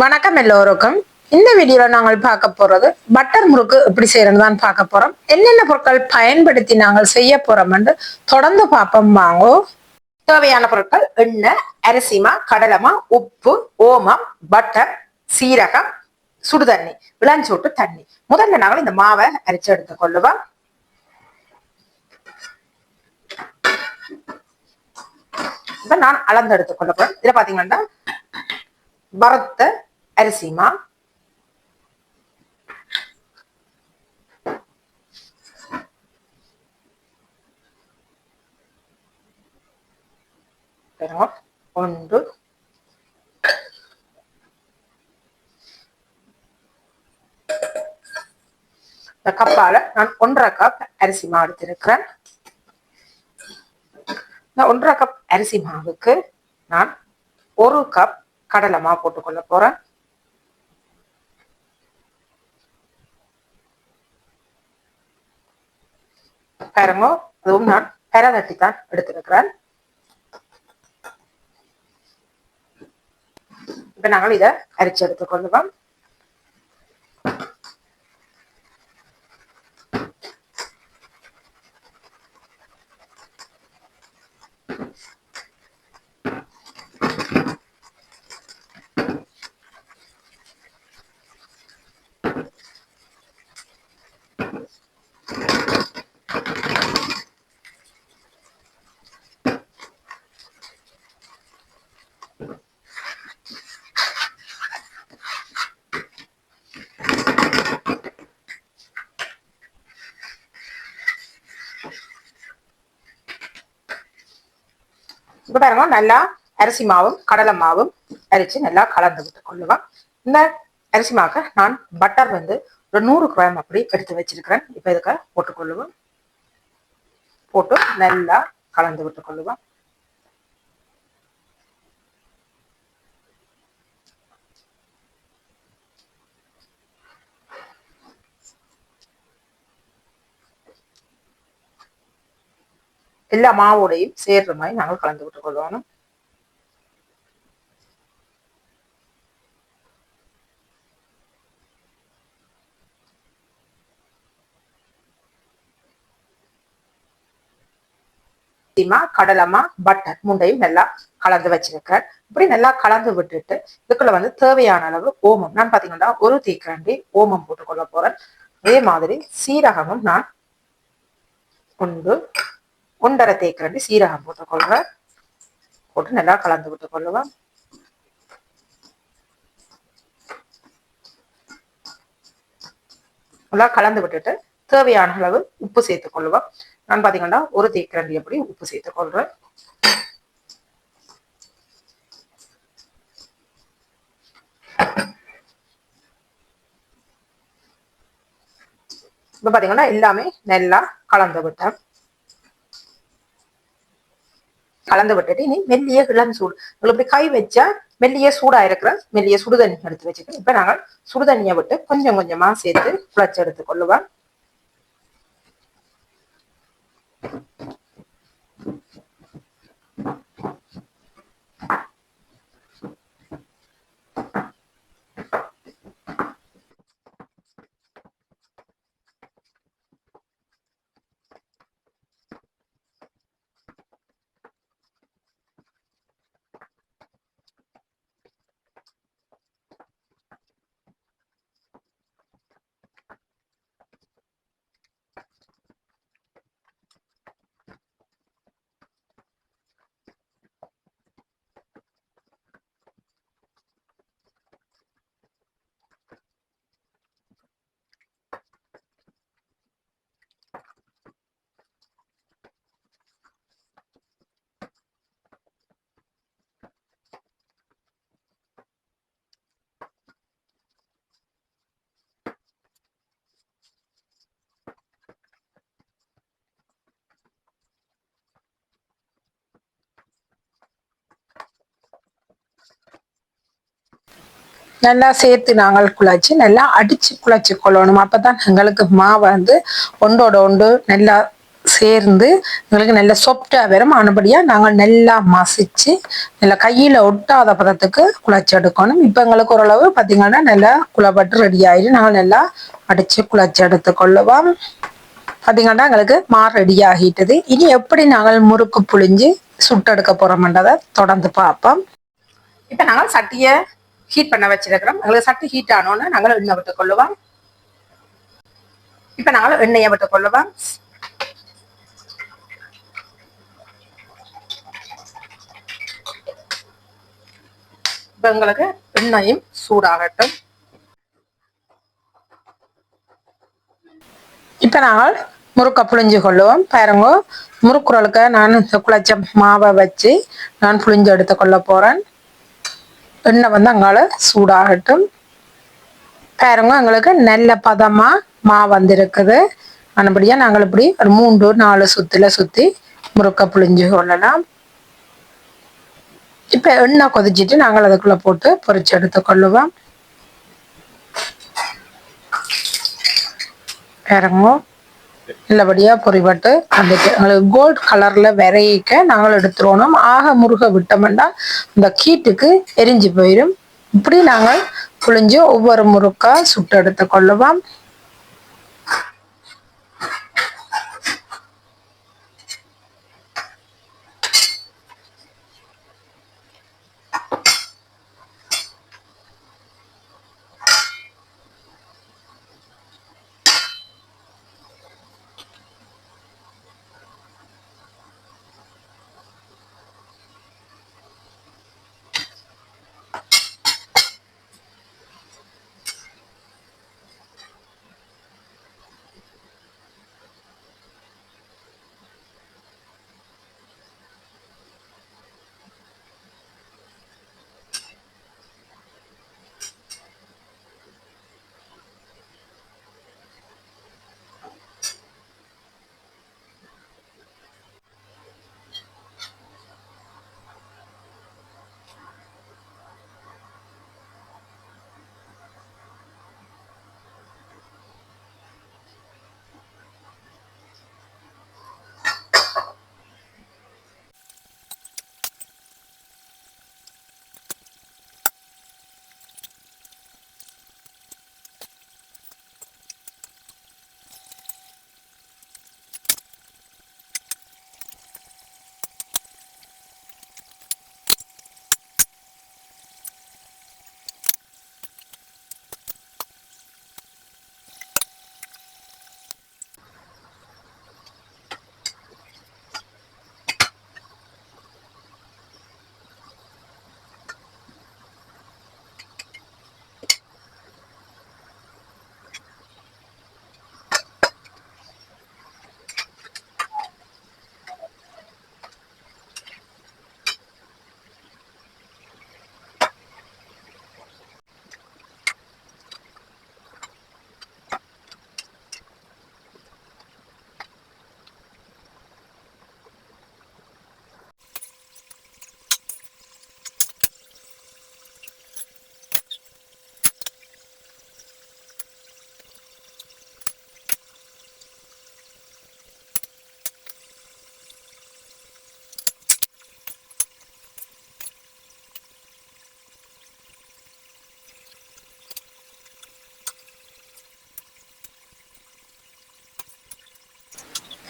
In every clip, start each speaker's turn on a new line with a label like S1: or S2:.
S1: வணக்கம் எல்லோருக்கும். இந்த வீடியோல நாங்கள் பார்க்க போறது பட்டர் முறுக்கு எப்படி செய்யறதுன்னு தான் பார்க்க போறோம். என்னென்ன பொருட்கள் பயன்படுத்தி நாங்கள் செய்ய போறோம் என்று தொடர்ந்து பார்ப்போம். வாங்கோ. தேவையான பொருட்கள் எண்ணெய் அரிசிமா கடலமா உப்பு ஓமம் பட்டர் சீரகம் சுடுதண்ணி விளஞ்சோட்டு தண்ணி. முதல்ல நாங்கள் இந்த மாவை அரைச்சு எடுத்துக் கொள்ளுவோம். இப்ப நான் அளந்து எடுத்துக் கொள்ள போறேன். இதுல பாத்தீங்கன்னா வறுத்த அரிசிமா ஒன்று. இந்த கப்பால நான் ஒன்றரை கப் அரிசி மாவு எடுத்திருக்கிறேன். இந்த ஒன்றரை கப் அரிசி மாவுக்கு நான் ஒரு கப் கடலை மாவு போட்டுக்கொள்ள போறேன். பாருங்க அதுவும் நான் பெரதட்டி தான் எடுத்திருக்கிறேன். இப்ப நாங்கள் இதை அரிச்சு எடுத்துக்கொள்ளுவோம் இப்போ பாருங்க நல்லா அரிசி மாவும் கடலை மாவும் அரிச்சு நல்லா கலந்து விட்டு கொள்ளுவேன் இந்த அரிசி மாவுக்கு நான் பட்டர் வந்து ஒரு நூறு கிராம் அப்படி எடுத்து வச்சிருக்கிறேன். இப்ப இதுக்கு போட்டுக்கொள்ளுவேன் போட்டு நல்லா கலந்து விட்டு கொள்ளுவேன் எல்லா மாவோடையும் சேர்ற மாதிரி நாங்கள் கலந்து விட்டு கொள்ளணும் சீமா கடலமா பட்டர் முண்டையும் நல்லா கலந்து வச்சிருக்கேன் இப்படி நல்லா கலந்து விட்டுட்டு இதுக்குள்ள வந்து தேவையான அளவு ஓமம். நான் பாத்தீங்கன்னா ஒரு தீக்கரண்டி ஓமம் போட்டுக்கொள்ள போறேன். அதே மாதிரி சீரகமும் நான் ஒன்று ஒன்றரை தேக்கரண்டி சீரகம் போட்டுக்கொள்வேன். போட்டு நல்லா கலந்து விட்டுக்கொள்ளுவேன். நல்லா கலந்து விட்டுட்டு தேவையான அளவு உப்பு சேர்த்துக் கொள்ளுவோம் நான் பாத்தீங்கன்னா ஒரு தேக்கரண்டி எப்படி உப்பு சேர்த்துக் கொள்றேன் இப்போ பாத்தீங்கன்னா எல்லாமே நல்லா கலந்து விட்டேன். கலந்து விட்டுட்டு இனி மெல்லிய இளம் சூடு. உங்களுக்கு கை வச்சா மெல்லிய சூடா இருக்கிற மெல்லிய சுடுதண்ணி எடுத்து வச்சுக்கணும். இப்ப நாங்கள் சுடுதண்ணியை விட்டு கொஞ்சம் கொஞ்சமா சேர்த்து குழச்சி எடுத்து கொள்ளுவோம் நல்லா சேர்த்து நாங்கள் குழச்சி நல்லா அடிச்சு குழச்சி கொள்ளணும். அப்பதான் எங்களுக்கு மாவு வந்து ஒன்றோட ஒன்று நல்லா சேர்ந்து எங்களுக்கு நல்ல சொப்டாக வரும். ஆனபடியாக நாங்கள் நல்லா மசிச்சு நல்லா கையில் ஒட்டாத பதத்துக்கு குழச்சி எடுக்கணும். இப்போ எங்களுக்கு ஓரளவு பார்த்தீங்கன்னா நல்லா குழப்பட்டு ரெடி ஆயிடும் நாங்கள் நல்லா அடித்து குழச்சி எடுத்துக்கொள்ளுவோம் பார்த்திங்கன்னா எங்களுக்கு மா ரெடி ஆகிட்டது. இனி எப்படி நாங்கள் முறுக்கு புழிஞ்சு சுட்டெடுக்க போகிறோம்ன்றதை தொடர்ந்து பார்ப்போம். இப்போ நாங்கள் சட்டியை ஹீட் பண்ண வச்சிருக்கிறோம். எங்களுக்கு சட்டு ஹீட் ஆனோன்னு நாங்கள் எண்ணெய் விட்டு கொள்ளுவோம். இப்ப நாங்கள் எண்ணெயை விட்டு கொள்ளுவோம். இப்ப எங்களுக்கு எண்ணெயும் சூடாகட்டும். இப்ப நாங்கள் முறுக்க புழிஞ்சு கொள்ளுவோம். பாருங்க முறுக்குறளுக்கு நான் குழச்ச மாவை வச்சு நான் புழிஞ்சு எடுத்து கொள்ள போறேன். எண்ணெய் வந்து அங்கால சூடாகட்டும் பாருங்க எங்களுக்கு நல்ல பதமாக மா வந்திருக்குது அதுபடியாக நாங்கள் இப்படி ஒரு மூன்று நாலு சுத்தில் சுற்றி முறுக்க புளிஞ்சு கொள்ளலாம் இப்போ எண்ணெய் கொதிச்சிட்டு நாங்கள் அதுக்குள்ளே போட்டு பொறிச்சு எடுத்து கொள்ளுவோம் நல்லபடியா பொறிபட்டு வந்துட்டு எங்களுக்கு கோல்ட் கலர்ல விரைக்க நாங்கள் எடுத்துருவோம். ஆக முருக விட்டோம்னா இந்த கீட்டுக்கு எரிஞ்சு போயிடும் இப்படி நாங்கள் புழிஞ்சு ஒவ்வொரு முறுக்கா சுட்டு எடுத்து கொள்ளுவோம்.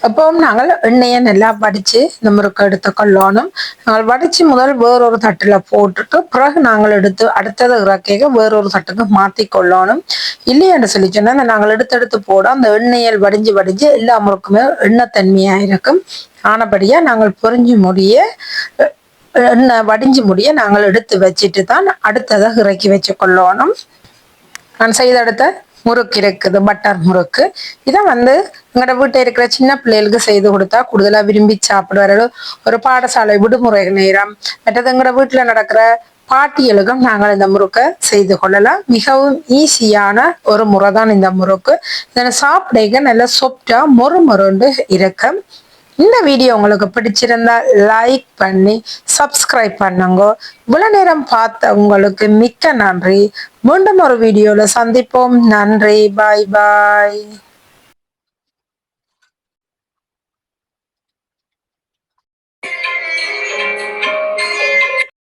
S1: அப்போ நாங்கள் எண்ணெயை நல்லா வடித்து இந்த முறுக்கு எடுத்து கொள்ளணும் நாங்கள் வடித்து முதல் வேறொரு தட்டில் போட்டுட்டு பிறகு நாங்கள் எடுத்து அடுத்தது இறக்கைக்கு வேறொரு தட்டுக்கு மாற்றி கொள்ளணும் இல்லையென்று சொல்லி சொன்னால் நாங்கள் எடுத்து எடுத்து போட அந்த எண்ணெயில் வடிஞ்சு வடிஞ்சு எல்லா முறுக்குமே எண்ணெய் தன்மையாக இருக்கும் ஆனபடியாக நாங்கள் பொறிஞ்சு முடிய எண்ணெய் வடிஞ்சு முடிய நாங்கள் எடுத்து வச்சுட்டு தான் அடுத்ததை இறக்கி வச்சு கொள்ளணும் நான் செய்த அடுத்த முறுக்கு இருக்குது பட்டர் முறுக்கு. இதை வந்து எங்களோட வீட்டில் இருக்கிற சின்ன பிள்ளைகளுக்கு செய்து கொடுத்தா கூடுதலாக விரும்பி சாப்பிடுவார்கள். ஒரு பாடசாலை விடுமுறை நேரம் மற்றது எங்களோட வீட்டில் நடக்கிற பாட்டியலுக்கும் நாங்கள் இந்த முறுக்கை செய்து கொள்ளலாம். மிகவும் ஈஸியான ஒரு முறை தான் இந்த முறுக்கு. இதனை சாப்பிட நல்ல சொப்டா மொறு மொறுண்டு இருக்கும் இந்த வீடியோ உங்களுக்கு பிடிச்சிருந்தா லைக் பண்ணி சப்ஸ்கிரைப் பண்ணுங்க. இவ்வளவு நேரம் பார்த்த உங்களுக்கு மிக்க நன்றி. மீண்டும் ஒரு வீடியோல சந்திப்போம். நன்றி. பாய் பாய்